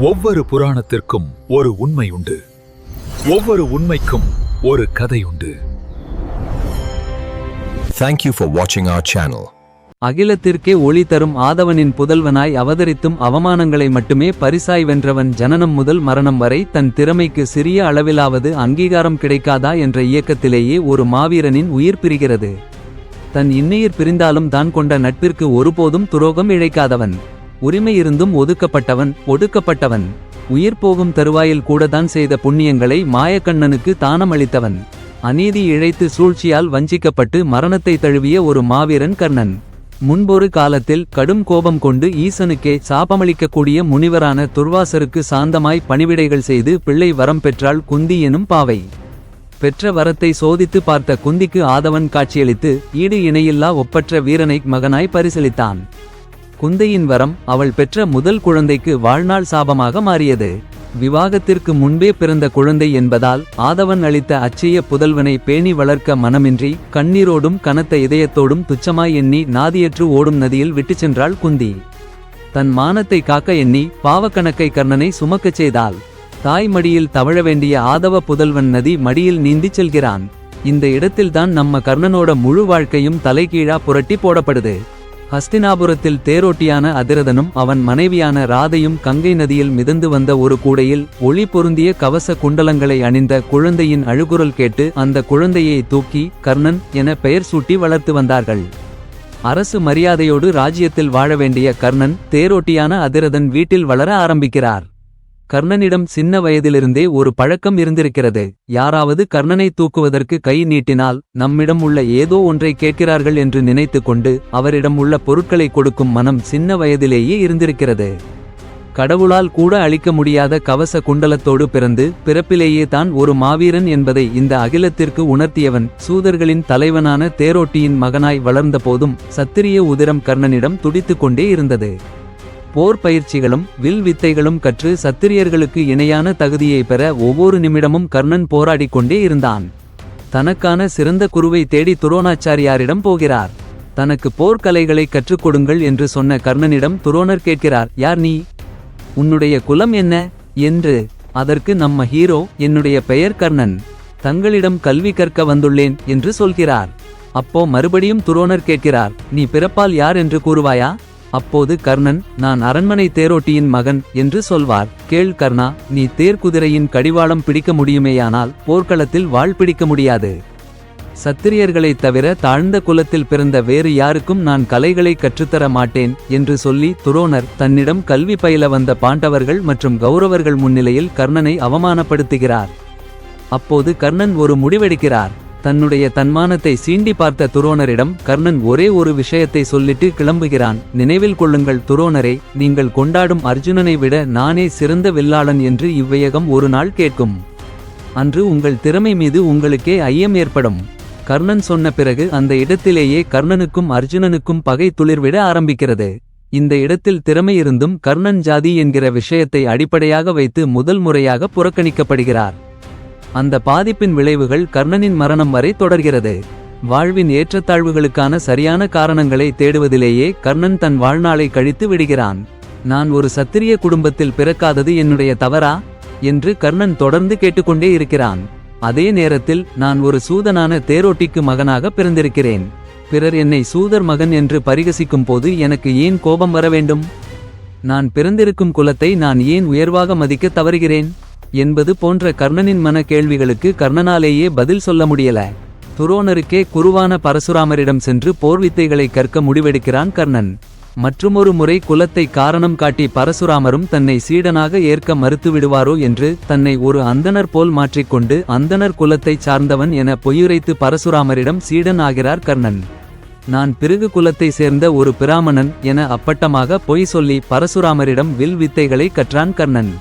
ஒவ்வொரு புராணத்திற்கும் ஒரு உண்மை உண்டு. ஒவ்வொரு உண்மைக்கும் ஒரு கதை உண்டு. Thank you for watching our channel. அகிலத்திற்கே ஒளி தரும் ஆதவனின் புதல்வனாய் அவதரித்தும் அவமானங்களை மட்டுமே பரிசாய் வென்றவன் ஜனனம் முதல் மரணம் வரை தன் திறமைக்கு சிறிய அளவிலாவது அங்கீகாரம் கிடைக்காதா என்ற இயக்கத்திலேயே ஒரு மாவீரனின் உயிர் பிரிகிறது. தன் இன்னுயிர் பிரிந்தாலும் தான் கொண்ட நட்பிற்கு ஒருபோதும் துரோகம் இழைக்காதவன். உரிமை இருந்தும் ஒதுக்கப்பட்டவன் ஒடுக்கப்பட்டவன். உயிர் போகும் தருவாயில் கூடதான் செய்த புண்ணியங்களை மாயக்கண்ணனுக்கு தானமளித்தவன். அநீதி இழைத்து சூழ்ச்சியால் வஞ்சிக்கப்பட்டு மரணத்தை தழுவிய ஒரு மாவீரன் கர்ணன். முன்பொரு காலத்தில் கடும் கோபம் கொண்டு ஈசனுக்கே சாபமளிக்கக்கூடிய முனிவரான துர்வாசருக்கு சாந்தமாய் பணிவிடைகள் செய்து பிள்ளை வரம் பெற்றாள் குந்தி எனும் பாவை. பெற்ற வரத்தை சோதித்து பார்த்த குந்திக்கு ஆதவன் காட்சியளித்து ஈடு இணையில்லா ஒப்பற்ற வீரனை மகனாய் பரிசளித்தான். குந்தையின் வரம் அவள் பெற்ற முதல் குழந்தைக்கு வாழ்நாள் சாபமாக மாறியது. விவாகத்திற்கு முன்பே பிறந்த குழந்தை என்பதால் ஆதவன் அளித்த அச்சய புதல்வனை பேணி வளர்க்க மனமின்றி கண்ணீரோடும் கனத்த இதயத்தோடும் துச்சமாய் எண்ணி நாதியற்று ஓடும் நதியில் விட்டுச் சென்றாள் குந்தி. தன் மானத்தை காக்க எண்ணி பாவக்கணக்கை கர்ணனை சுமக்கச் செய்தாள். தாய் மடியில் தவழ வேண்டிய ஆதவ புதல்வன் நதி மடியில் நீந்திச் செல்கிறான். இந்த இடத்தில்தான் நம்ம கர்ணனோட முழு வாழ்க்கையும் தலைகீழா புரட்டி போடப்படுது. ஹஸ்தினாபுரத்தில் தேரோட்டியான அதிரதனும் அவன் மனைவியான ராதையும் கங்கை நதியில் மிதந்து வந்த ஒரு கூடையில் ஒளி பொருந்திய கவச குண்டலங்களை அணிந்த குழந்தையின் அழுகுரல் கேட்டு அந்த குழந்தையை தூக்கி கர்ணன் என பெயர் சூட்டி வளர்த்து வந்தார்கள். அரசு மரியாதையோடு ராஜ்யத்தில் வாழ வேண்டிய கர்ணன் தேரோட்டியான அதிரதன் வீட்டில் வளர ஆரம்பிக்கிறார். கர்ணனிடம் சின்ன வயதிலிருந்தே ஒரு பழக்கம் இருந்திருக்கிறது. யாராவது கர்ணனை தூக்குவதற்கு கை நீட்டினால் நம்மிடம் உள்ள ஏதோ ஒன்றை கேட்கிறார்கள் என்று நினைத்து கொண்டு அவரிடம் உள்ள பொருட்களை கொடுக்கும் மனம் சின்ன வயதிலேயே இருந்திருக்கிறது. கடவுளால் கூட அழிக்க முடியாத கவச குண்டலத்தோடு பிறந்து பிறப்பிலேயே தான் ஒரு மாவீரன் என்பதை இந்த அகிலத்திற்கு உணர்த்தியவன் சூதர்களின் தலைவனான தேரோட்டியின் மகனாய் வளர்ந்தபோதும் சத்திரிய உதிரம் கர்ணனிடம் துடித்துக்கொண்டே இருந்தது. போர் பயிற்சிகளும் வில் வித்தைகளும் கற்று சத்திரியர்களுக்கு இணையான தகுதியை பெற ஒவ்வொரு நிமிடமும் கர்ணன் போராடிக் கொண்டே இருந்தான். தனக்கான சிறந்த குருவை தேடி துரோணாச்சாரியாரிடம் போகிறார். தனக்கு போர்க்கலைகளை கற்றுக் கொடுங்கள் என்று சொன்ன கர்ணனிடம் துரோணர் கேட்கிறார் யார் நீ? உன்னுடைய குலம் என்ன? என்று. அதற்கு நம்ம ஹீரோ என்னுடைய பெயர் கர்ணன். தங்களிடம் கல்வி கற்க வந்துள்ளேன் என்று சொல்கிறார். அப்போ மறுபடியும் துரோணர் கேட்கிறார் நீ பிறப்பால் யார் என்று கூறுவாயா? அப்போது கர்ணன் நான் அரண்மனை தேரோட்டியின் மகன் என்று சொல்வார். கேள் கர்ணா நீ தேர்க்குதிரையின் கடிவாளம் பிடிக்க முடியுமேயானால் போர்க்களத்தில் வாழ் பிடிக்க முடியாது. சத்திரியர்களைத் தவிர தாழ்ந்த குலத்தில் பிறந்த வேறு யாருக்கும் நான் கலைகளை கற்றுத்தர மாட்டேன் என்று சொல்லி துரோணர் தன்னிடம் கல்வி பயில வந்த பாண்டவர்கள் மற்றும் கௌரவர்கள் முன்னிலையில் கர்ணனை அவமானப்படுத்துகிறார். அப்போது கர்ணன் ஒரு முடிவெடுக்கிறார். தன்னுடைய தன்மானத்தை சீண்டி பார்த்த துரோணரிடம் கர்ணன் ஒரே ஒரு விஷயத்தை சொல்லிட்டு கிளம்புகிறான். நினைவில் கொள்ளுங்கள் துரோணரே நீங்கள் கொண்டாடும் அர்ஜுனனை விட நானே சிறந்த வில்லாளன் என்று இவ்வையகம் ஒரு நாள் கேட்கும். அன்று உங்கள் திறமை மீது உங்களுக்கே ஐயம் ஏற்படும். கர்ணன் சொன்ன பிறகு அந்த இடத்திலேயே கர்ணனுக்கும் அர்ஜுனனுக்கும் பகை துளிர்விட ஆரம்பிக்கிறது. இந்த இடத்தில் திறமை இருந்தும் கர்ணன் ஜாதி என்கிற விஷயத்தை அடிப்படையாக வைத்து முதல் முறையாக புறக்கணிக்கப்படுகிறார். அந்த பாதிப்பின் விளைவுகள் கர்ணனின் மரணம் வரை தொடர்கிறது. வாழ்வின் ஏற்றத்தாழ்வுகளுக்கான சரியான காரணங்களை தேடுவதிலேயே கர்ணன் தன் வாழ்நாளை கழித்து விடுகிறான். நான் ஒரு சத்திரிய குடும்பத்தில் பிறக்காதது என்னுடைய தவறா? என்று கர்ணன் தொடர்ந்து கேட்டுக்கொண்டே இருக்கிறான். அதே நேரத்தில் நான் ஒரு சூதனான தேரோட்டிக்கு மகனாக பிறந்திருக்கிறேன். பிறர் என்னை சூதர் மகன் என்று பரிகசிக்கும் போது எனக்கு ஏன் கோபம் வர வேண்டும்? நான் பிறந்திருக்கும் குலத்தை நான் ஏன் உயர்வாக மதிக்க தவறுகிறேன்? என்பது போன்ற கர்ணனின் மன கேள்விகளுக்கு கர்ணனாலேயே பதில் சொல்ல முடியல. துரோணருக்கே குருவான பரசுராமரிடம் சென்று போர் வித்தைகளை கற்க முடிவெடுக்கிறான் கர்ணன். மற்றுமொரு முறை குலத்தை காரணம் காட்டி பரசுராமரும் தன்னை சீடனாக ஏற்க மறுத்துவிடுவாரோ என்று தன்னை ஒரு அந்தணர் போல் மாற்றிக்கொண்டு அந்தணர் குலத்தைச் சார்ந்தவன் என பொய்யுரைத்து பரசுராமரிடம் சீடன் ஆகிறார் கர்ணன். நான் பிறகு குலத்தை சேர்ந்த ஒரு பிராமணன் என அப்பட்டமாக பொய் சொல்லி பரசுராமரிடம் வில் வித்தைகளை கற்றான் கர்ணன்.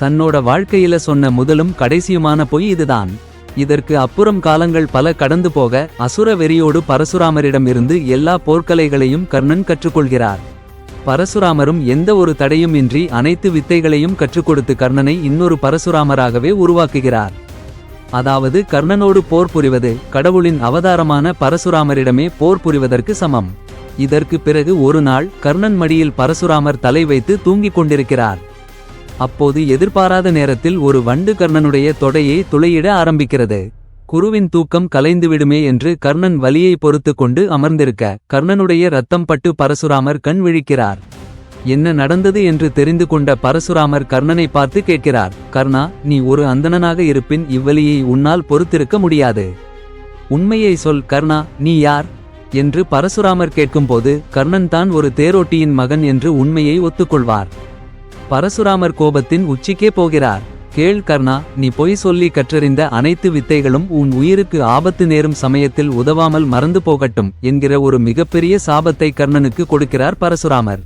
தன்னோட வாழ்க்கையில சொன்ன முதலும் கடைசியுமான பொய் இதுதான். இதற்கு அப்புறம் காலங்கள் பல கடந்து போக அசுர வெறியோடு பரசுராமரிடமிருந்து எல்லா போர்க்கலைகளையும் கர்ணன் கற்றுக்கொள்கிறார். பரசுராமரும் எந்த ஒரு தடையும் இன்றி அனைத்து வித்தைகளையும் கற்றுக் கொடுத்து கர்ணனை இன்னொரு பரசுராமராகவே உருவாக்குகிறார். அதாவது கர்ணனோடு போர் புரிவது கடவுளின் அவதாரமான பரசுராமரிடமே போர் புரிவதற்கு சமம். இதற்கு பிறகு ஒரு நாள் கர்ணன் மடியில் பரசுராமர் தலை வைத்து தூங்கிக் கொண்டிருக்கிறார். அப்போது எதிர்பாராத நேரத்தில் ஒரு வண்டு கர்ணனுடைய தொடையை துளையிட ஆரம்பிக்கிறது. குருவின் தூக்கம் கலைந்துவிடுமே என்று கர்ணன் வலியை பொறுத்து கொண்டு அமர்ந்திருக்க கர்ணனுடைய ரத்தம் பட்டு பரசுராமர் கண் விழிக்கிறார். என்ன நடந்தது என்று தெரிந்து கொண்ட பரசுராமர் கர்ணனை பார்த்து கேட்கிறார் கர்ணா நீ ஒரு அந்தணனாக இருப்பின் இவ்வலியை உன்னால் பொறுத்திருக்க முடியாது. உண்மையை சொல் கர்ணா நீ யார்? என்று பரசுராமர் கேட்கும்போது கர்ணன் தான் ஒரு தேரோட்டியின் மகன் என்று உண்மையை ஒத்துக்கொள்வார். பரசுராமர் கோபத்தின் உச்சிக்கே போகிறார். கேள் கர்ணா நீ பொய் சொல்லி கற்றறிந்த அனைத்து வித்தைகளும் உன் உயிருக்கு ஆபத்து நேரும் சமயத்தில் உதவாமல் மறந்து போகட்டும் என்கிற ஒரு மிகப்பெரிய சாபத்தை கர்ணனுக்கு கொடுக்கிறார் பரசுராமர்.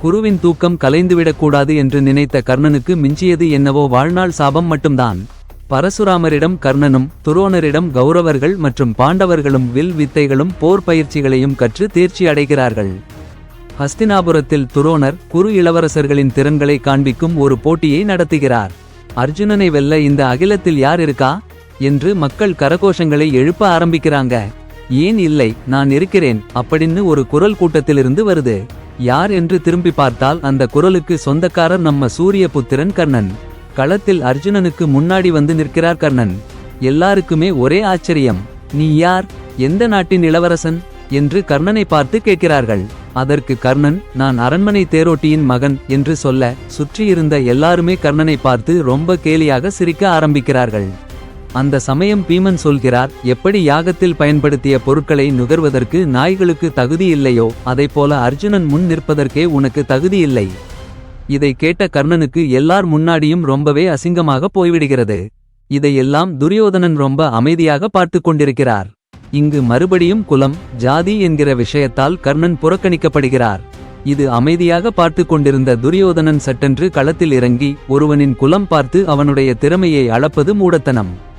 குருவின் தூக்கம் கலைந்துவிடக்கூடாது என்று நினைத்த கர்ணனுக்கு மிஞ்சியது என்னவோ வாழ்நாள் சாபம் மட்டும்தான். பரசுராமரிடம் கர்ணனும் துரோணரிடம் கௌரவர்கள் மற்றும் பாண்டவர்களும் வில் வித்தைகளும் போர் பயிற்சிகளையும் கற்று தேர்ச்சி அடைகிறார்கள். ஹஸ்தினாபுரத்தில் துரோணர் குரு இளவரசர்களின் திறன்களை காண்பிக்கும் ஒரு போட்டியை நடத்துகிறார். அர்ஜுனனை வெல்ல இந்த அகிலத்தில் யார் இருக்கா? என்று மக்கள் கரகோஷங்களை எழுப்ப ஆரம்பிக்கிறாங்க. ஏன் இல்லை நான் இருக்கிறேன் அப்படின்னு ஒரு குரல் கூட்டத்திலிருந்து வருது. யார் என்று திரும்பி பார்த்தால் அந்த குரலுக்கு சொந்தக்காரர் நம்ம சூரிய புத்திரன் கர்ணன். களத்தில் அர்ஜுனனுக்கு முன்னாடி வந்து நிற்கிறார் கர்ணன். எல்லாருக்குமே ஒரே ஆச்சரியம். நீ யார்? எந்த நாட்டின் இளவரசன்? என்று கர்ணனை பார்த்து கேட்கிறார்கள். அதற்கு கர்ணன் நான் அரண்மனை தேரோட்டியின் மகன் என்று சொல்ல சுற்றியிருந்த எல்லாருமே கர்ணனை பார்த்து ரொம்ப கேலியாக சிரிக்க ஆரம்பிக்கிறார்கள். அந்த சமயம் பீமன் சொல்கிறார் எப்படி யாகத்தில் பயன்படுத்திய பொருட்களை நுகர்வதற்கு நாய்களுக்கு தகுதி இல்லையோ அதைப்போல அர்ஜுனன் முன் நிற்பதற்கே உனக்கு தகுதி இல்லை. இதை கேட்ட கர்ணனுக்கு எல்லார் முன்னாடியும் ரொம்பவே அசிங்கமாக போய்விடுகிறது. இதையெல்லாம் துரியோதனன் ரொம்ப அமைதியாக பார்த்து கொண்டிருக்கிறார். இங்கு மறுபடியும் குலம் ஜாதி என்கிற விஷயத்தால் கர்ணன் புறக்கணிக்கப்படுகிறார். இது அமைதியாக பார்த்து கொண்டிருந்த துரியோதனன் சட்டென்று களத்தில் இறங்கி ஒருவனின் குலம் பார்த்து அவனுடைய திறமையை அளப்பது மூடத்தனம்.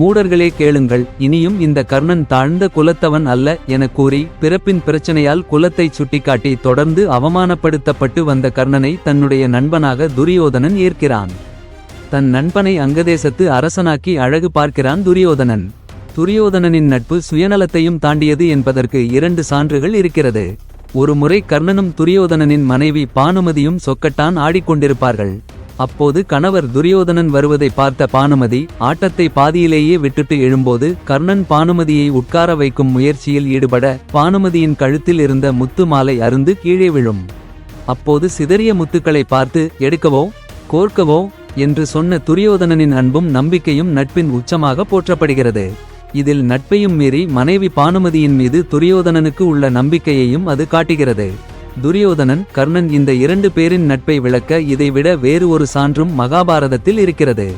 மூடர்களே கேளுங்கள் இனியும் இந்த கர்ணன் தாழ்ந்த குலத்தவன் அல்ல எனக் கூறி பிறப்பின் பிரச்சனையால் குலத்தை சுட்டிக்காட்டி தொடர்ந்து அவமானப்படுத்தப்பட்டு வந்த கர்ணனை தன்னுடைய நண்பனாக துரியோதனன் ஏற்கிறான். தன் நண்பனை அங்கதேசத்து அரசனாக்கி அழகு பார்க்கிறான் துரியோதனன். துரியோதனனின் நட்பு சுயநலத்தையும் தாண்டியது என்பதற்கு இரண்டு சான்றுகள் இருக்கிறது. ஒருமுறை கர்ணனும் துரியோதனனின் மனைவி பானுமதியும் சொக்கட்டான் ஆடிக்கொண்டிருப்பார்கள். அப்போது கணவர் துரியோதனன் வருவதை பார்த்த பானுமதி ஆட்டத்தை பாதியிலேயே விட்டுட்டு எழும்போது கர்ணன் பானுமதியை உட்கார வைக்கும் முயற்சியில் ஈடுபட பானுமதியின் கழுத்தில் இருந்த முத்து மாலை அருந்து கீழே விழும். அப்போது சிதறிய முத்துக்களை பார்த்து எடுக்கவோ? கோர்க்கவோ? என்று சொன்ன துரியோதனனின் அன்பும் நம்பிக்கையும் நட்பின் உச்சமாக போற்றப்படுகிறது. இதில் நட்பையும் மீறி மனைவி பானுமதியின் மீது துரியோதனனுக்கு உள்ள நம்பிக்கையையும் அது காட்டுகிறது. துரியோதனன் கர்ணன் இந்த இரண்டு பேரின் நட்பை விளக்க இதைவிட வேறு ஒரு சான்றும் மகாபாரதத்தில் இருக்கிறது.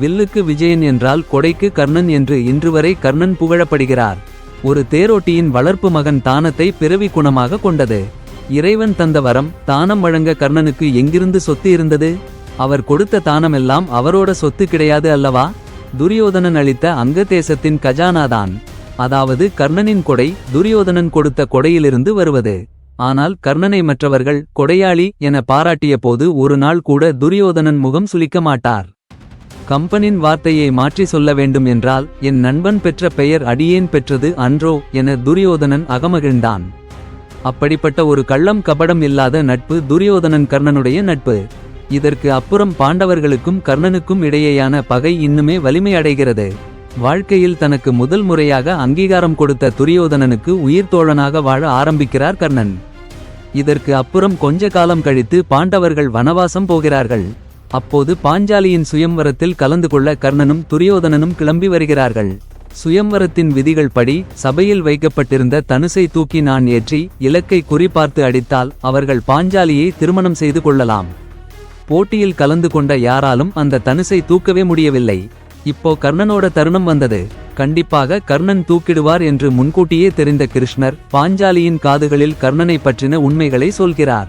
வில்லுக்கு விஜயன் என்றால் கொடைக்கு கர்ணன் என்று இன்றுவரை கர்ணன் புகழப்படுகிறார். ஒரு தேரோட்டியின் வளர்ப்பு மகன் தானத்தை பிறவி குணமாக கொண்டது. இறைவன் தந்த வரம் தானம் வழங்க கர்ணனுக்கு எங்கிருந்து சொத்து இருந்தது? அவர் கொடுத்த தானமெல்லாம் அவரோட சொத்து கிடையாது அல்லவா? துரியோதனன் அளித்த அங்கதேசத்தின் கஜானாதான். அதாவது கர்ணனின் கொடை துரியோதனன் கொடுத்த கொடையிலிருந்து வருவது. ஆனால் கர்ணனை மற்றவர்கள் கொடையாளி என பாராட்டிய போது ஒரு நாள் கூட துரியோதனன் முகம் சுளிக்க மாட்டார். கம்பனின் வார்த்தையை மாற்றி சொல்ல வேண்டும் என்றால் என் நண்பன் பெற்ற பெயர் அடியேன் பெற்றது அன்றோ என துரியோதனன் அகமகிழ்ந்தான். அப்படிப்பட்ட ஒரு கள்ளம் கபடம் இல்லாத நட்பு துரியோதனன் கர்ணனுடைய நட்பு. இதற்கு அப்புறம் பாண்டவர்களுக்கும் கர்ணனுக்கும் இடையேயான பகை இன்னுமே வலிமை அடைகிறது வாழ்க்கையில் தனக்கு முதல் முறையாக அங்கீகாரம் கொடுத்த துரியோதனனுக்கு உயிர் தோழனாக வாழ ஆரம்பிக்கிறார் கர்ணன். இதற்கு அப்புறம் கொஞ்ச காலம் கழித்து பாண்டவர்கள் வனவாசம் போகிறார்கள். அப்போது பாஞ்சாலியின் சுயம்வரத்தில் கலந்து கொள்ள கர்ணனும் துரியோதனனும் கிளம்பி வருகிறார்கள். சுயம்வரத்தின் விதிகள் படி சபையில் வைக்கப்பட்டிருந்த தனுசை தூக்கி நான் ஏற்றி இலக்கை குறிப்பார்த்து அடித்தால் அவர்கள் பாஞ்சாலியை திருமணம் செய்து கொள்ளலாம். போட்டியில் கலந்து கொண்ட யாராலும் அந்த தனுசை தூக்கவே முடியவில்லை. இப்போ கர்ணனோட தருணம் வந்தது. கண்டிப்பாக கர்ணன் தூக்கிடுவார் என்று முன்கூட்டியே தெரிந்த கிருஷ்ணர் பாஞ்சாலியின் காதுகளில் கர்ணனை பற்றின உண்மைகளை சொல்கிறார்.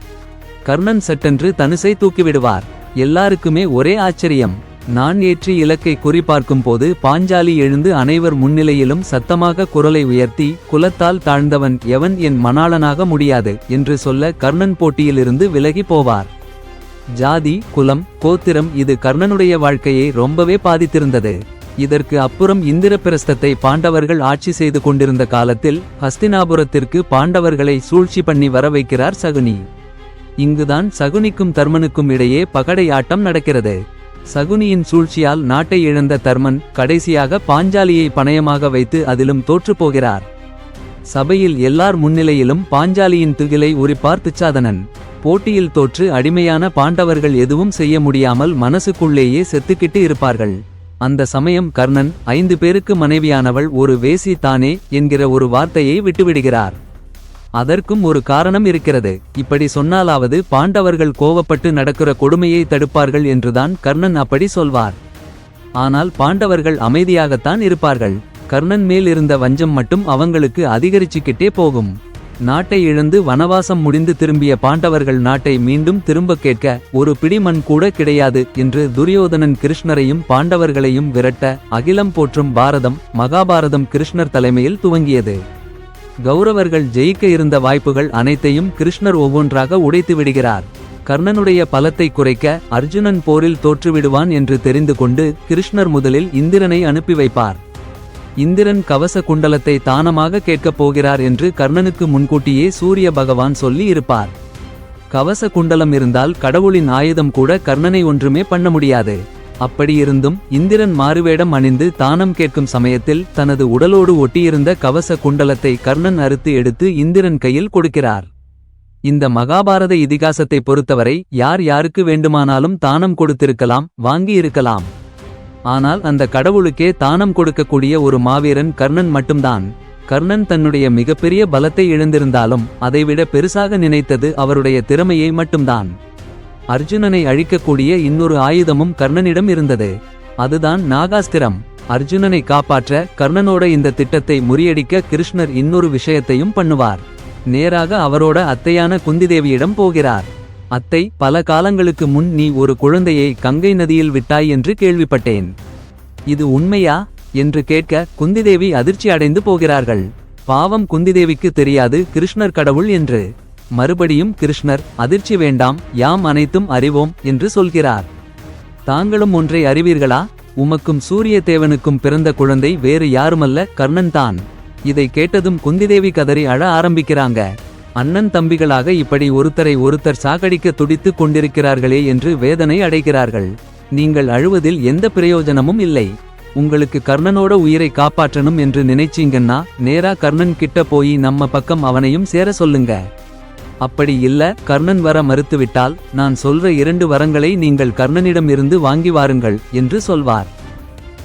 கர்ணன் சட்டென்று தனுசை தூக்கிவிடுவார். எல்லாருக்குமே ஒரே ஆச்சரியம். நான் ஏற்றி இலக்கை குறிப்பார்க்கும் போது பாஞ்சாலி எழுந்து அனைவர் முன்னிலையிலும் சத்தமாக குரலை உயர்த்தி குலத்தால் தாழ்ந்தவன் எவன் என் மணாளனாக முடியாது என்று சொல்ல கர்ணன் போட்டியிலிருந்து விலகி போவார். ஜாதி குலம் கோத்திரம் இது கர்ணனுடைய வாழ்க்கையை ரொம்பவே பாதித்திருந்தது. இதற்கு அப்புறம் இந்திரபிரஸ்தத்தை பாண்டவர்கள் ஆட்சி செய்து கொண்டிருந்த காலத்தில் ஹஸ்தினாபுரத்திற்கு பாண்டவர்களை சூழ்ச்சி பண்ணி வர வைக்கிறார் சகுனி. இங்குதான் சகுனிக்கும் தர்மனுக்கும் இடையே பகடை ஆட்டம் நடக்கிறது. சகுனியின் சூழ்ச்சியால் நாட்டை இழந்த தர்மன் கடைசியாக பாஞ்சாலியை பணயமாக வைத்து அதிலும் தோற்றுப் போகிறார். சபையில் எல்லார் முன்னிலையிலும் பாஞ்சாலியின் துகிலை உரிப்பார் துச்சாதனன் போட்டியில் தோற்று அடிமையான பாண்டவர்கள் எதுவும் செய்ய முடியாமல் மனசுக்குள்ளேயே செத்துக்கிட்டு இருப்பார்கள். அந்த சமயம் கர்ணன் ஐந்து பேருக்கு மனைவியானவள் ஒரு வேசி தானே என்கிற ஒரு வார்த்தையை விட்டுவிடுகிறார். அதற்கும் ஒரு காரணம் இருக்கிறது. இப்படி சொன்னாலாவது பாண்டவர்கள் கோவப்பட்டு நடக்கிற கொடுமையை தடுப்பார்கள் என்றுதான் கர்ணன் அப்படி சொல்வார். ஆனால் பாண்டவர்கள் அமைதியாகத்தான் இருப்பார்கள். கர்ணன் மேல் இருந்த வஞ்சம் மட்டும் அவங்களுக்கு அதிகரிச்சுக்கிட்டே போகும். நாட்டை இழந்து வனவாசம் முடிந்து திரும்பிய பாண்டவர்கள் நாட்டை மீண்டும் திரும்பக் கேட்க ஒரு பிடிமண் கூட கிடையாது என்று துரியோதனன் கிருஷ்ணரையும் பாண்டவர்களையும் விரட்ட அகிலம் போற்றும் பாரதம் மகாபாரதம் கிருஷ்ணர் தலைமையில் துவங்கியது. கௌரவர்கள் ஜெயிக்க இருந்த வாய்ப்புகள் அனைத்தையும் கிருஷ்ணர் ஒவ்வொன்றாக உடைத்து விடுகிறார். கர்ணனுடைய பலத்தை குறைக்க அர்ஜுனன் போரில் தோற்றுவிடுவான் என்று தெரிந்து கொண்டு கிருஷ்ணர் முதலில் இந்திரனை அனுப்பி வைப்பார். இந்திரன் கவச குண்டலத்தை தானமாக கேட்கப் போகிறார் என்று கர்ணனுக்கு முன்கூட்டியே சூரிய பகவான் சொல்லி இருப்பார். கவச குண்டலம் இருந்தால் கடவுளின் ஆயுதம் கூட கர்ணனை ஒன்றுமே பண்ண முடியாது. அப்படியிருந்தும் இந்திரன் மாறுவேடம் அணிந்து தானம் கேட்கும் சமயத்தில் தனது உடலோடு ஒட்டியிருந்த கவச குண்டலத்தை கர்ணன் அறுத்து எடுத்து இந்திரன் கையில் கொடுக்கிறார். இந்த மகாபாரத இதிகாசத்தை பொறுத்தவரை யார் யாருக்கு வேண்டுமானாலும் தானம் கொடுத்திருக்கலாம் வாங்கியிருக்கலாம் ஆனால் அந்த கடவுளுக்கே தானம் கொடுக்கக்கூடிய ஒரு மாவீரன் கர்ணன் மட்டும்தான். கர்ணன் தன்னுடைய மிகப்பெரிய பலத்தை இழந்திருந்தாலும் அதைவிட பெருசாக நினைத்தது அவருடைய திறமையை மட்டும்தான். அர்ஜுனனை அழிக்கக்கூடிய இன்னொரு ஆயுதமும் கர்ணனிடம் இருந்தது. அதுதான் நாகாஸ்திரம். அர்ஜுனனை காப்பாற்ற கர்ணனோட இந்த திட்டத்தை முறியடிக்க கிருஷ்ணர் இன்னொரு விஷயத்தையும் பண்ணுவார். நேராக அவரோட அத்தையான குந்திதேவியிடம் போகிறார். அத்தை பல காலங்களுக்கு முன் நீ ஒரு குழந்தையை கங்கை நதியில் விட்டாய் என்று கேள்விப்பட்டேன். இது உண்மையா? என்று கேட்க குந்திதேவி அதிர்ச்சி அடைந்து போகிறார்கள். பாவம் குந்திதேவிக்கு தெரியாது கிருஷ்ணர் கடவுள் என்று. மறுபடியும் கிருஷ்ணர் அதிர்ச்சி வேண்டாம் யாம் அனைத்தும் அறிவோம் என்று சொல்கிறார். தாங்களும் ஒன்றை அறிவீர்களா? உமக்கும் சூரிய தேவனுக்கும் பிறந்த குழந்தை வேறு யாருமல்ல கர்ணன் தான். இதை கேட்டதும் குந்திதேவி கதறி அழ ஆரம்பிக்கிறாங்க. அண்ணன் தம்பிகளாக இப்படி ஒருத்தரை ஒருத்தர் சாகடிக்க துடித்துக் கொண்டிருக்கிறார்களே என்று வேதனை அடைகிறார்கள். நீங்கள் அழுவதில் எந்த பிரயோஜனமும் இல்லை. உங்களுக்கு கர்ணனோட உயிரை காப்பாற்றணும் என்று நினைச்சீங்கன்னா நேரா கர்ணன் கிட்ட போய் நம்ம பக்கம் அவனையும் சேர சொல்லுங்க. அப்படி இல்ல கர்ணன் வர மறுத்துவிட்டால் நான் சொல்ற இரண்டு வரங்களை நீங்கள் கர்ணனிடம் இருந்து வாங்கி வாருங்கள் என்று சொல்வார்.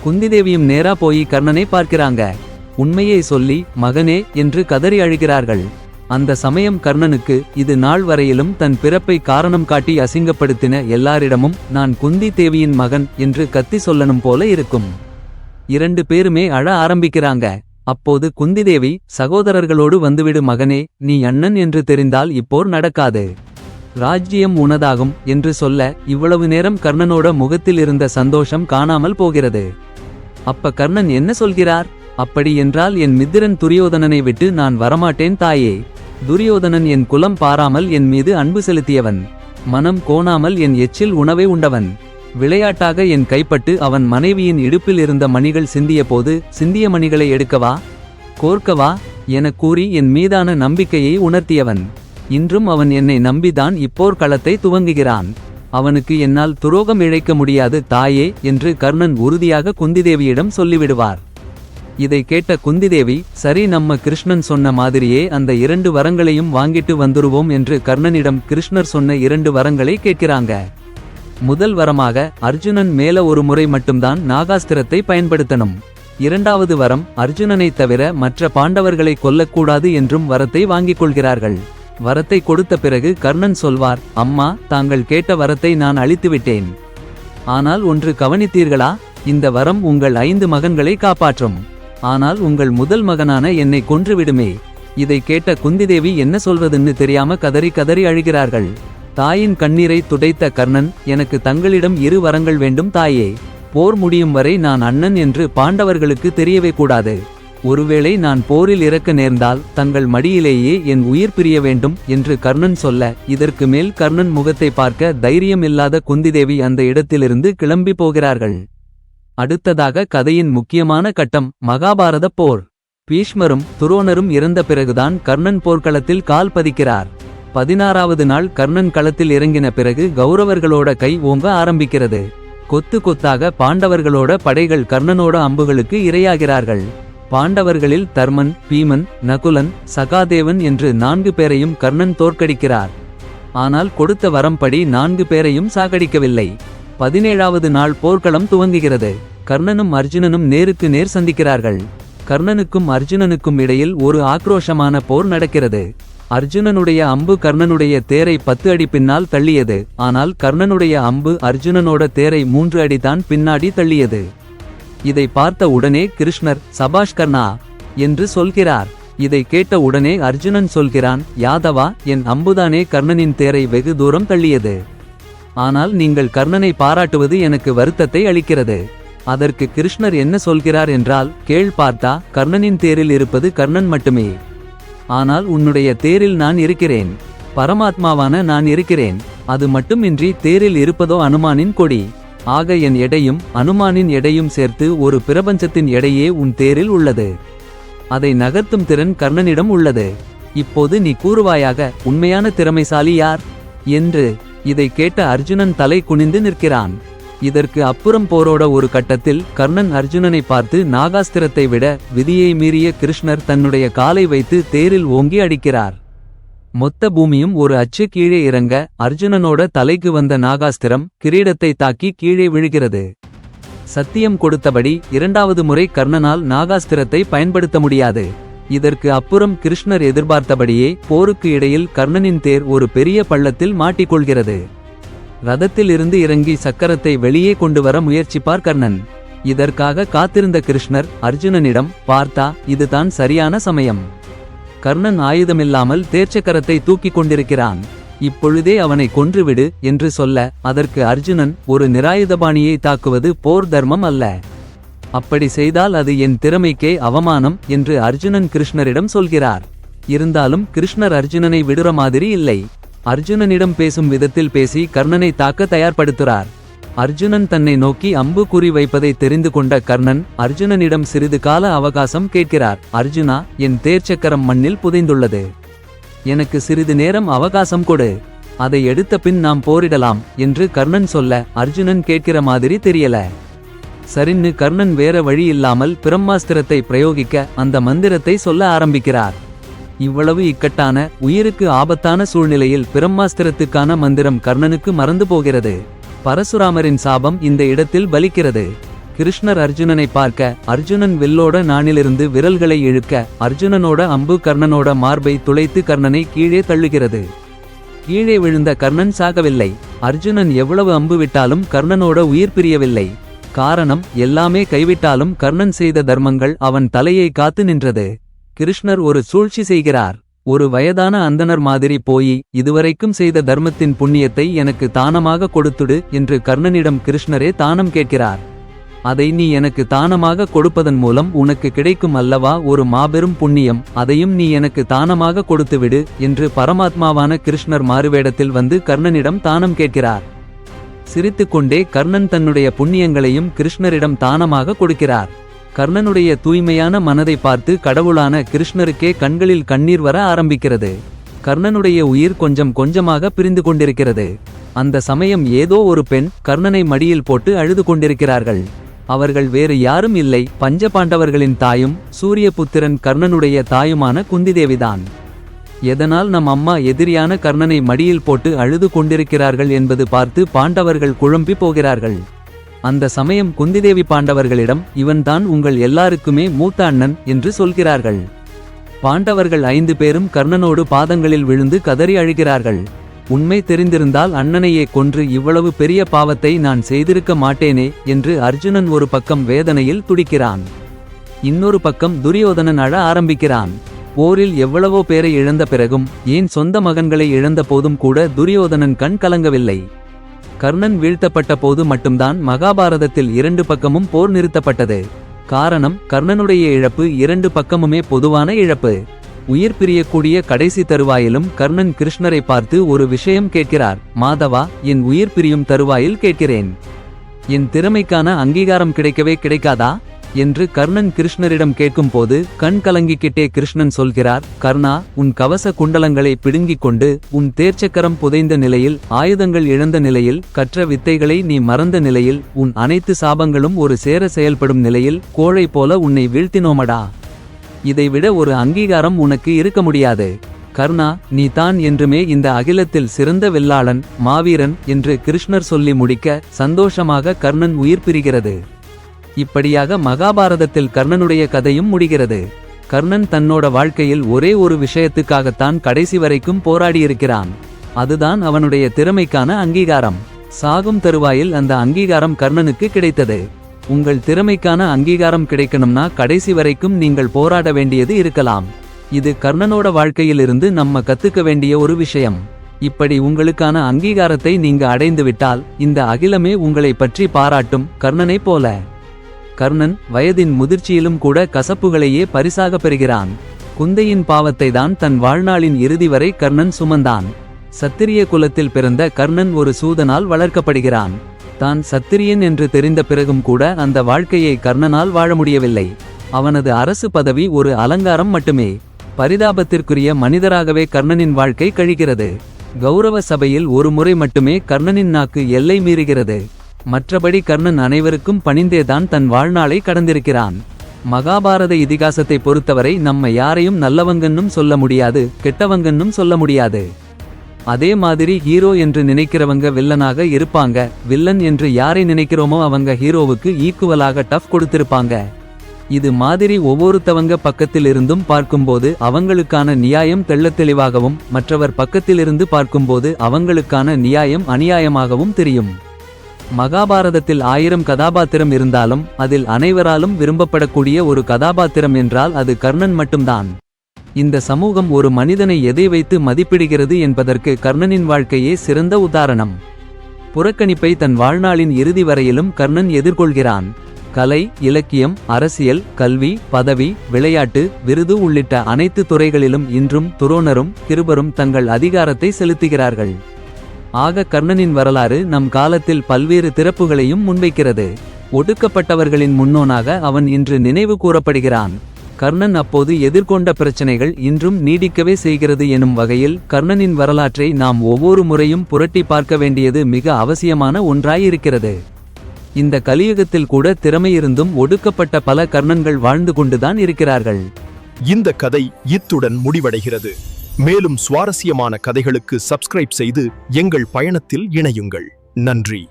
குந்திதேவியும் நேரா போய் கர்ணனை பார்க்கிறாங்க. உண்மையை சொல்லி மகனே என்று கதறி அழுகிறார்கள். அந்த சமயம் கர்ணனுக்கு இது நாள் வரையிலும் தன் பிறப்பை காரணம் காட்டி அசிங்கப்படுத்தின எல்லாரிடமும் நான் குந்தி தேவியின் மகன் என்று கத்தி சொல்லணும் போல இருக்கும். இரண்டு பேருமே அழ ஆரம்பிக்கிறாங்க. அப்போது குந்திதேவி சகோதரர்களோடு வந்துவிடு மகனே நீ அண்ணன் என்று தெரிந்தால் இப்போர் நடக்காது. ராஜ்யம் உனதாகும் என்று சொல்ல இவ்வளவு நேரம் கர்ணனோட முகத்தில் இருந்த சந்தோஷம் காணாமல் போகிறது. அப்ப கர்ணன் என்ன சொல்கிறார்? அப்படியென்றால் என் மித்திரன் துரியோதனனை விட்டு நான் வரமாட்டேன் தாயே. துரியோதனன் என் குலம் பாராமல் என் மீது அன்பு செலுத்தியவன். மனம் கோணாமல் என் எச்சில் உணவை உண்டவன். விளையாட்டாக என் கைப்பட்டு அவன் மனைவியின் இடுப்பில் இருந்த மணிகள் சிந்திய போது சிந்திய மணிகளை எடுக்கவா? கோர்க்கவா? எனக் கூறி என் மீதான நம்பிக்கையை உணர்த்தியவன். இன்றும் அவன் என்னை நம்பிதான் இப்போர்க்களத்தை துவங்குகிறான். அவனுக்கு என்னால் துரோகம் இழைக்க முடியாது தாயே என்று கர்ணன் உறுதியாக குந்திதேவியிடம் சொல்லிவிடுவார். இதை கேட்ட குந்திதேவி சரி நம்ம கிருஷ்ணன் சொன்ன மாதிரியே அந்த இரண்டு வரங்களையும் வாங்கிட்டு வந்துருவோம் என்று கர்ணனிடம் கிருஷ்ணர் சொன்ன இரண்டு வரங்களை கேட்கிறாங்க. முதல் வரமாக அர்ஜுனன் மேல ஒரு முறை மட்டும்தான் நாகாஸ்திரத்தை பயன்படுத்தணும். இரண்டாவது வரம் அர்ஜுனனை தவிர மற்ற பாண்டவர்களை கொல்லக்கூடாது என்றும் வரத்தை வாங்கிக் கொள்கிறார்கள். வரத்தை கொடுத்த பிறகு கர்ணன் சொல்வார் அம்மா தாங்கள் கேட்ட வரத்தை நான் அளித்துவிட்டேன் ஆனால் ஒன்று கவனித்தீர்களா? இந்த வரம் உங்கள் ஐந்து மகன்களை காப்பாற்றும். ஆனால் உங்கள் முதல் மகனான என்னை கொன்றுவிடுமே. இதை கேட்ட குந்திதேவி என்ன சொல்வதுன்னு தெரியாம கதறி கதறி அழுகிறார்கள். தாயின் கண்ணீரை துடைத்த கர்ணன் எனக்கு தங்களிடம் இரு வரங்கள் வேண்டும் தாயே. போர் முடியும் வரை நான் அண்ணன் என்று பாண்டவர்களுக்கு தெரியவே கூடாது. ஒருவேளை நான் போரில் இறக்க நேர்ந்தால் தங்கள் மடியிலேயே என் உயிர் பிரிய வேண்டும் என்று கர்ணன் சொல்ல இதற்கு மேல் கர்ணன் முகத்தை பார்க்க தைரியம் இல்லாத குந்திதேவி அந்த இடத்திலிருந்து கிளம்பி போகிறார்கள். அடுத்ததாக கதையின் முக்கியமான கட்டம் மகாபாரத போர். பீஷ்மரும் துரோணரும் இறந்த பிறகுதான் கர்ணன் போர்க்களத்தில் கால் பதிக்கிறார். பதினாறாவது நாள் கர்ணன் களத்தில் இறங்கின பிறகு கௌரவர்களோட கை ஓங்க ஆரம்பிக்கிறது. கொத்து கொத்தாக பாண்டவர்களோட படைகள் கர்ணனோட அம்புகளுக்கு இரையாகிறார்கள். பாண்டவர்களில் தர்மன் பீமன் நகுலன் சகாதேவன் என்று நான்கு பேரையும் கர்ணன் தோற்கடிக்கிறார். ஆனால் கொடுத்த வரம்படி நான்கு பேரையும் சாகடிக்கவில்லை. பதினேழாவது நாள் போர்க்களம் துவங்குகிறது. கர்ணனும் அர்ஜுனனும் நேருக்கு நேர் சந்திக்கிறார்கள். கர்ணனுக்கும் அர்ஜுனனுக்கும் இடையில் ஒரு ஆக்ரோஷமான போர் நடக்கிறது. அர்ஜுனனுடைய அம்பு கர்ணனுடைய தேரை பத்து அடி பின்னால் தள்ளியது. ஆனால் கர்ணனுடைய அம்பு அர்ஜுனனோட தேரை மூன்று அடிதான் பின்னாடி தள்ளியது. இதை பார்த்த உடனே கிருஷ்ணர் சபாஷ் கர்ணா என்று சொல்கிறார். இதை கேட்ட உடனே அர்ஜுனன் சொல்கிறான் யாதவா என் அம்புதானே கர்ணனின் தேரை வெகு தூரம் தள்ளியது. ஆனால் நீங்கள் கர்ணனை பாராட்டுவது எனக்கு வருத்தத்தை அளிக்கிறது. அதற்கு கிருஷ்ணர் என்ன சொல்கிறார் என்றால் கேள் பார்த்தா கர்ணனின் தேரில் இருப்பது கர்ணன் மட்டுமே. ஆனால் உன்னுடைய தேரில் நான் இருக்கிறேன். பரமாத்மாவான நான் இருக்கிறேன். அது மட்டுமின்றி தேரில் இருப்பதோ அனுமானின் கொடி. ஆக என் எடையும் அனுமானின் எடையும் சேர்த்து ஒரு பிரபஞ்சத்தின் எடையே உன் தேரில் உள்ளது. அதை நகர்த்தும் திறன் கர்ணனிடம் உள்ளது. இப்போது நீ கூறுவாயாக உண்மையான திறமைசாலி யார்? என்று இதை கேட்ட அர்ஜுனன் தலை குனிந்து நிற்கிறான். இதற்கு அப்புறம் போரோட ஒரு கட்டத்தில் கர்ணன் அர்ஜுனனை பார்த்து நாகாஸ்திரத்தை விட விதியை மீறிய கிருஷ்ணர் தன்னுடைய காலை வைத்து தேரில் ஓங்கி அடிக்கிறார். மொத்த பூமியும் ஒரு அச்சு கீழே இறங்க அர்ஜுனனோட தலைக்கு வந்த நாகாஸ்திரம் கிரீடத்தை தாக்கி கீழே விழுகிறது. சத்தியம் கொடுத்தபடி இரண்டாவது முறை கர்ணனால் நாகாஸ்திரத்தை பயன்படுத்த முடியாது. இதற்கு அப்புறம் கிருஷ்ணர் எதிர்பார்த்தபடியே போருக்கு இடையில் கர்ணனின் தேர் ஒரு பெரிய பள்ளத்தில் மாட்டிக்கொள்கிறது. ரதத்திலிருந்து இறங்கி சக்கரத்தை வெளியே கொண்டு வர முயற்சிப்பார் கர்ணன். இதற்காக காத்திருந்த கிருஷ்ணர் அர்ஜுனனிடம் பார்த்தா இதுதான் சரியான சமயம். கர்ணன் ஆயுதமில்லாமல் தேர்ச்சக்கரத்தை தூக்கிக் கொண்டிருக்கிறான். இப்பொழுதே அவனை கொன்றுவிடு என்று சொல்ல அதற்கு அர்ஜுனன் ஒரு நிராயுதபாணியை தாக்குவது போர் தர்மம் அல்ல. அப்படி செய்தால் அது என் திறமைக்கே அவமானம் என்று அர்ஜுனன் கிருஷ்ணரிடம் சொல்கிறார். இருந்தாலும் கிருஷ்ணர் அர்ஜுனனை விடுற மாதிரி இல்லை. அர்ஜுனனிடம் பேசும் விதத்தில் பேசி கர்ணனை தாக்க தயார்படுத்துகிறார். அர்ஜுனன் தன்னை நோக்கி அம்பு குறி வைப்பதை தெரிந்து கொண்ட கர்ணன் அர்ஜுனனிடம் சிறிது கால அவகாசம் கேட்கிறார். அர்ஜுனா என் தேர்ச்சக்கரம் மண்ணில் புதைந்துள்ளது. எனக்கு சிறிது நேரம் அவகாசம் கொடு. அதை எடுத்த பின் நாம் போரிடலாம் என்று கர்ணன் சொல்ல அர்ஜுனன் கேட்கிற மாதிரி தெரியல. சரின்னு கர்ணன் வேற வழி இல்லாமல் பிரம்மாஸ்திரத்தை பிரயோகிக்க அந்த மந்திரத்தை சொல்ல ஆரம்பிக்கிறார். இவ்வளவு இக்கட்டான உயிருக்கு ஆபத்தான சூழ்நிலையில் பிரம்மாஸ்திரத்துக்கான மந்திரம் கர்ணனுக்கு மறந்து போகிறது. பரசுராமரின் சாபம் இந்த இடத்தில் பலிக்கிறது. கிருஷ்ணர் அர்ஜுனனை பார்க்க அர்ஜுனன் வில்லோட நானிலிருந்து விரல்களை இழுக்க அர்ஜுனனோட அம்பு கர்ணனோட மார்பை துளைத்து கர்ணனை கீழே தள்ளுகிறது. கீழே விழுந்த கர்ணன் சாகவில்லை. அர்ஜுனன் எவ்வளவு அம்பு விட்டாலும் கர்ணனோட உயிர் பிரியவில்லை. காரணம் எல்லாமே கைவிட்டாலும் கர்ணன் செய்த தர்மங்கள் அவன் தலையை காத்து நின்றது. கிருஷ்ணர் ஒரு சூழ்ச்சி செய்கிறார். ஒரு வயதான அந்தனர் மாதிரி போய் இதுவரைக்கும் செய்த தர்மத்தின் புண்ணியத்தை எனக்கு தானமாக கொடுத்துடு என்று கர்ணனிடம் கிருஷ்ணரே தானம் கேட்கிறார். அதை நீ எனக்கு தானமாக கொடுப்பதன் மூலம் உனக்கு கிடைக்கும் அல்லவா ஒரு மாபெரும் புண்ணியம். அதையும் நீ எனக்கு தானமாக கொடுத்துவிடு என்று பரமாத்மாவான கிருஷ்ணர் மாறுவேடத்தில் வந்து கர்ணனிடம் தானம் கேட்கிறார். சிரித்துக்கொண்டே கர்ணன் தன்னுடைய புண்ணியங்களையும் கிருஷ்ணரிடம் தானமாக கொடுக்கிறார். கர்ணனுடைய தூய்மையான மனதை பார்த்து கடவுளான கிருஷ்ணருக்கே கண்களில் கண்ணீர் வர ஆரம்பிக்கிறது. கர்ணனுடைய உயிர் கொஞ்சம் கொஞ்சமாக பிரிந்து கொண்டிருக்கிறது. அந்த சமயம் ஏதோ ஒரு பெண் கர்ணனை மடியில் போட்டு அழுது கொண்டிருக்கிறார்கள். அவர்கள் வேறு யாரும் இல்லை பஞ்ச பாண்டவர்களின் தாயும் சூரியபுத்திரன் கர்ணனுடைய தாயுமான குந்திதேவிதான். எதனால் நம் அம்மா எதிரியான கர்ணனை மடியில் போட்டு அழுது கொண்டிருக்கிறார்கள் என்பது பார்த்து பாண்டவர்கள் குழம்பி போகிறார்கள். அந்த சமயம் குந்திதேவி பாண்டவர்களிடம் இவன்தான் உங்கள் எல்லாருக்குமே மூத்த அண்ணன் என்று சொல்கிறார்கள். பாண்டவர்கள் ஐந்து பேரும் கர்ணனோடு பாதங்களில் விழுந்து கதறி அழுகிறார்கள். உண்மை தெரிந்திருந்தால் அண்ணனையே கொன்று இவ்வளவு பெரிய பாவத்தை நான் செய்திருக்க மாட்டேனே என்று அர்ஜுனன் ஒரு பக்கம் வேதனையில் துடிக்கிறான். இன்னொரு பக்கம் துரியோதனன் அழ ஆரம்பிக்கிறான். போரில் எவ்வளவோ பேரை இழந்த பிறகும் ஏன் சொந்த மகன்களை இழந்த போதும் கூட துரியோதனன் கண் கலங்கவில்லை. கர்ணன் வீழ்த்தப்பட்ட போது மட்டும்தான் மகாபாரதத்தில் இரண்டு பக்கமும் போர் நிறுத்தப்பட்டது. காரணம் கர்ணனுடைய இழப்பு இரண்டு பக்கமுமே பொதுவான இழப்பு. உயிர் பிரியக்கூடிய கடைசி தருவாயிலும் கர்ணன் கிருஷ்ணரை பார்த்து ஒரு விஷயம் கேட்கிறார் மாதவா என் உயிர் பிரியும் தருவாயில் கேட்கிறேன். என் திறமைக்கான அங்கீகாரம் கிடைக்கவே கிடைக்காதா? என்று கர்ணன் கிருஷ்ணரிடம் கேட்கும்போது கண் கலங்கிக்கிட்டே கிருஷ்ணன் சொல்கிறார் கர்ணா உன் கவச குண்டலங்களை பிடுங்கிக் கொண்டு உன் தேர்ச்சக்கரம் புதைந்த நிலையில் ஆயுதங்கள் இழந்த நிலையில் கற்ற வித்தைகளை நீ மறந்த நிலையில் உன் அனைத்து சாபங்களும் ஒரு சேர செயல்படும் நிலையில் கோழை போல உன்னை வீழ்த்தினோமடா. இதைவிட ஒரு அங்கீகாரம் உனக்கு இருக்க முடியாது. கர்ணா நீ தான் என்றுமே இந்த அகிலத்தில் சிறந்த வெள்ளாளன் மாவீரன் என்று கிருஷ்ணர் சொல்லி முடிக்க சந்தோஷமாக கர்ணன் உயிர் பிரிகிறது. இப்படியாக மகாபாரதத்தில் கர்ணனுடைய கதையும் முடிகிறது. கர்ணன் தன்னோட வாழ்க்கையில் ஒரே ஒரு விஷயத்துக்காகத்தான் கடைசி வரைக்கும் போராடியிருக்கிறான். அதுதான் அவனுடைய திறமைக்கான அங்கீகாரம். சாகும் தருவாயில் அந்த அங்கீகாரம் கர்ணனுக்கு கிடைத்தது. உங்கள் திறமைக்கான அங்கீகாரம் கிடைக்கணும்னா கடைசி வரைக்கும் நீங்கள் போராட வேண்டியது இருக்கலாம். இது கர்ணனோட வாழ்க்கையிலிருந்து நம்ம கத்துக்க வேண்டிய ஒரு விஷயம். இப்படி உங்களுக்கான அங்கீகாரத்தை நீங்க அடைந்துவிட்டால் இந்த அகிலமே உங்களை பற்றி பாராட்டும் கர்ணனைப் போல. கர்ணன் வயதின் முதிர்ச்சியிலும் கூட கசப்புகளையே பரிசாக பெறுகிறான். குந்தையின் பாவத்தை தான் தன் வாழ்நாளின் இறுதி வரை கர்ணன் சுமந்தான். சத்திரிய குலத்தில் பிறந்த கர்ணன் ஒரு சூதனால் வளர்க்கப்படுகிறான். தான் சத்திரியன் என்று தெரிந்த பிறகும் கூட அந்த வாழ்க்கையை கர்ணனால் வாழ முடியவில்லை. அவனது அரசு பதவி ஒரு அலங்காரம் மட்டுமே. பரிதாபத்திற்குரிய மனிதராகவே கர்ணனின் வாழ்க்கை கழிகிறது. கௌரவ சபையில் ஒரு முறை மட்டுமே கர்ணனின் நாக்கு எல்லை மீறுகிறது. மற்றபடி கர்ணன் அனைவருக்கும் பணிந்தேதான் தன் வாழ்நாளை கடந்திருக்கிறான். மகாபாரத இதிகாசத்தை பொறுத்தவரை நம்ம யாரையும் நல்லவங்கன்னும் சொல்ல முடியாது கெட்டவங்கன்னும் சொல்ல முடியாது. அதே மாதிரி ஹீரோ என்று நினைக்கிறவங்க வில்லனாக இருப்பாங்க வில்லன் என்று யாரை நினைக்கிறோமோ அவங்க ஹீரோவுக்கு ஈக்குவலாக டஃப் கொடுத்திருப்பாங்க. இது மாதிரி ஒவ்வொருத்தவங்க பக்கத்திலிருந்தும் பார்க்கும்போது அவங்களுக்கான நியாயம் தெள்ளத் தெளிவாகவும் மற்றவர் பக்கத்திலிருந்து பார்க்கும்போது அவங்களுக்கான நியாயம் அநியாயமாகவும் தெரியும். மகாபாரதத்தில் ஆயிரம் கதாபாத்திரம் இருந்தாலும் அதில் அனைவராலும் விரும்பப்படக்கூடிய ஒரு கதாபாத்திரம் என்றால் அது கர்ணன் மட்டும்தான். இந்த சமூகம் ஒரு மனிதனை எதை வைத்து மதிப்பிடுகிறது என்பதற்கு கர்ணனின் வாழ்க்கையே சிறந்த உதாரணம். புறக்கணிப்பை தன் வாழ்நாளின் இறுதி வரையிலும் கர்ணன் எதிர்கொள்கிறான். கலை இலக்கியம் அரசியல் கல்வி பதவி விளையாட்டு விருது உள்ளிட்ட அனைத்து துறைகளிலும் இன்றும் துரோணரும் கிருபரும் தங்கள் அதிகாரத்தை செலுத்துகிறார்கள். ஆக கர்ணனின் வரலாறு நம் காலத்தில் பல்வேறு திறப்புகளையும் முன்வைக்கிறது. ஒடுக்கப்பட்டவர்களின் முன்னோனாக அவன் இன்று நினைவு கூறப்படுகிறான். கர்ணன் அப்போது எதிர்கொண்ட பிரச்சனைகள் இன்றும் நீடிக்கவே செய்கிறது எனும் வகையில் கர்ணனின் வரலாற்றை நாம் ஒவ்வொரு முறையும் புரட்டி பார்க்க வேண்டியது மிக அவசியமான ஒன்றாயிருக்கிறது. இந்த கலியுகத்தில் கூட திறமையிருந்தும் ஒடுக்கப்பட்ட பல கர்ணன்கள் வாழ்ந்து கொண்டுதான் இருக்கிறார்கள். இந்த கதை இத்துடன் முடிவடைகிறது. மேலும் சுவாரஸ்யமான கதைகளுக்கு சப்ஸ்கிரைப் செய்து எங்கள் பயணத்தில் இணையுங்கள். நன்றி.